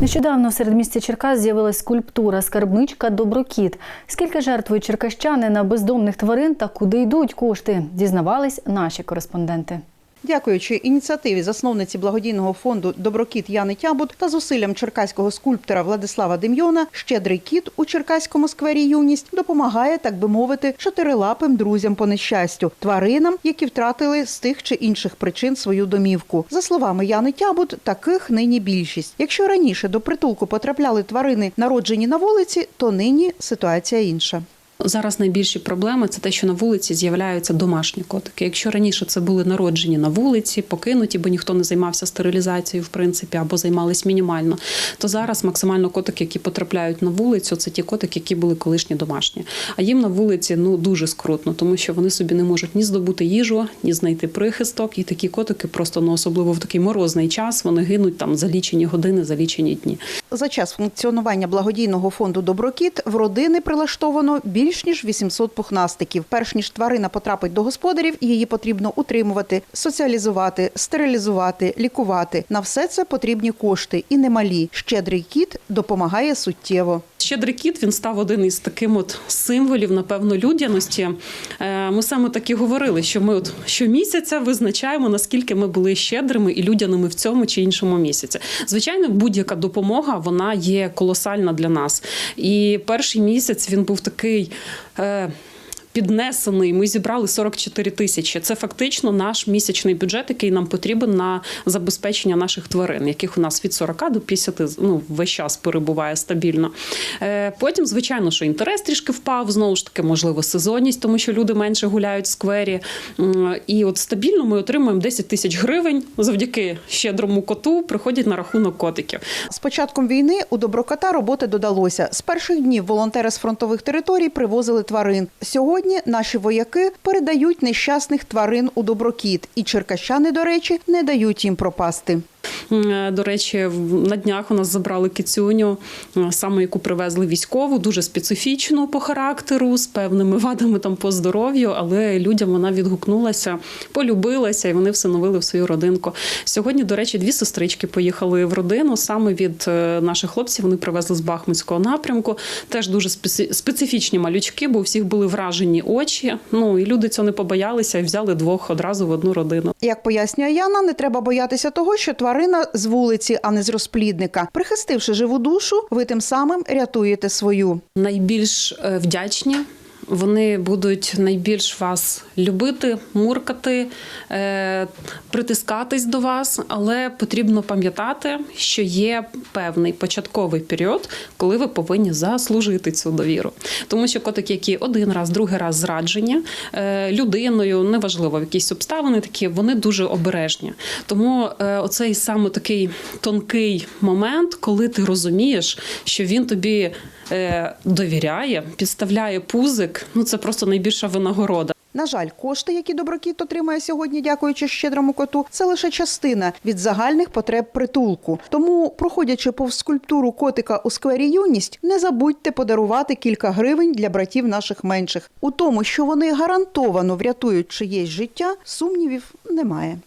Нещодавно в середмісті Черкас з'явилась скульптура скарбничка Доброкіт. Скільки жертвують черкащани на бездомних тварин та куди йдуть кошти, дізнавались наші кореспонденти. Дякуючи ініціативі засновниці благодійного фонду Доброкіт Яни Тябут та зусиллям черкаського скульптора Владислава Дем'йона, щедрий кіт у черкаському сквері Юність допомагає, так би мовити, чотирилапим друзям по нещастю, тваринам, які втратили з тих чи інших причин свою домівку. За словами Яни Тябут, таких нині більшість. Якщо раніше до притулку потрапляли тварини, народжені на вулиці, то нині ситуація інша. Зараз найбільші проблеми це те, що на вулиці з'являються домашні котики. Якщо раніше це були народжені на вулиці, покинуті, бо ніхто не займався стерилізацією, в принципі, або займались мінімально, то зараз максимально котики, які потрапляють на вулицю, це ті котики, які були колишні домашні. А їм на вулиці ну дуже скрутно, тому що вони собі не можуть ні здобути їжу, ні знайти прихисток. І такі котики просто ну особливо в такий морозний час вони гинуть там за лічені години, за лічені дні. За час функціонування благодійного фонду Доброкіт в родини прилаштовано більш ніж 800 пухнастиків. Перш ніж тварина потрапить до господарів, її потрібно утримувати, соціалізувати, стерилізувати, лікувати. На все це потрібні кошти і немалі. Щедрий кіт допомагає суттєво. Щедрий кіт він став один із таким от символів, напевно, людяності. Е, Ми саме так і говорили, що ми от щомісяця визначаємо, наскільки ми були щедрими і людяними в цьому чи іншому місяці. Звичайно, будь-яка допомога вона є колосальна для нас. І перший місяць він був такий. Піднесений, ми зібрали 44 тисячі. Це фактично наш місячний бюджет, який нам потрібен на забезпечення наших тварин, яких у нас від 40 до 50 ну, весь час перебуває стабільно. Е, Потім, звичайно, що інтерес трішки впав, знову ж таки, можливо, сезонність, тому що люди менше гуляють в сквері. І от стабільно ми отримуємо 10 тисяч гривень завдяки щедрому коту, приходять на рахунок котиків. З початком війни у доброкота роботи додалося. З перших днів волонтери з фронтових територій привозили тварин. Сьогодні наші вояки передають нещасних тварин у доброкіт, і черкащани, до речі, не дають їм пропасти. Е, До речі, на днях у нас забрали кицюню, е, саме яку привезли військову, дуже специфічну по характеру, з певними вадами там по здоров'ю, але людям вона відгукнулася, полюбилася, і вони всиновили в свою родинку. Сьогодні, до речі, дві сестрички поїхали в родину саме від е, наших хлопців. Вони привезли з Бахмутського напрямку. Теж дуже специ- специфічні малючки, бо у всіх були вражені очі. Ну і люди цього не побоялися і взяли двох одразу в одну родину. Як пояснює Яна, не треба боятися того, що тварина з вулиці, а не з розплідника. Прихистивши живу душу, ви тим самим рятуєте свою. найбільш е, вдячні. Вони будуть найбільш вас любити, муркати, е, притискатись до вас, але потрібно пам'ятати, що є певний початковий період, коли ви повинні заслужити цю довіру. Тому що котики, які один раз, другий раз зраджені е, людиною, неважливо, якісь обставини такі, вони дуже обережні. Тому е, оцей саме такий тонкий момент, коли ти розумієш, що він тобі довіряє, підставляє пузик. Ну це просто найбільша винагорода. На жаль, кошти, які доброкіт отримає сьогодні, дякуючи щедрому коту, це лише частина від загальних потреб притулку. Тому, проходячи повз скульптуру котика у сквері юність, не забудьте подарувати кілька гривень для братів наших менших. У тому, що вони гарантовано врятують чиєсь життя, сумнівів немає.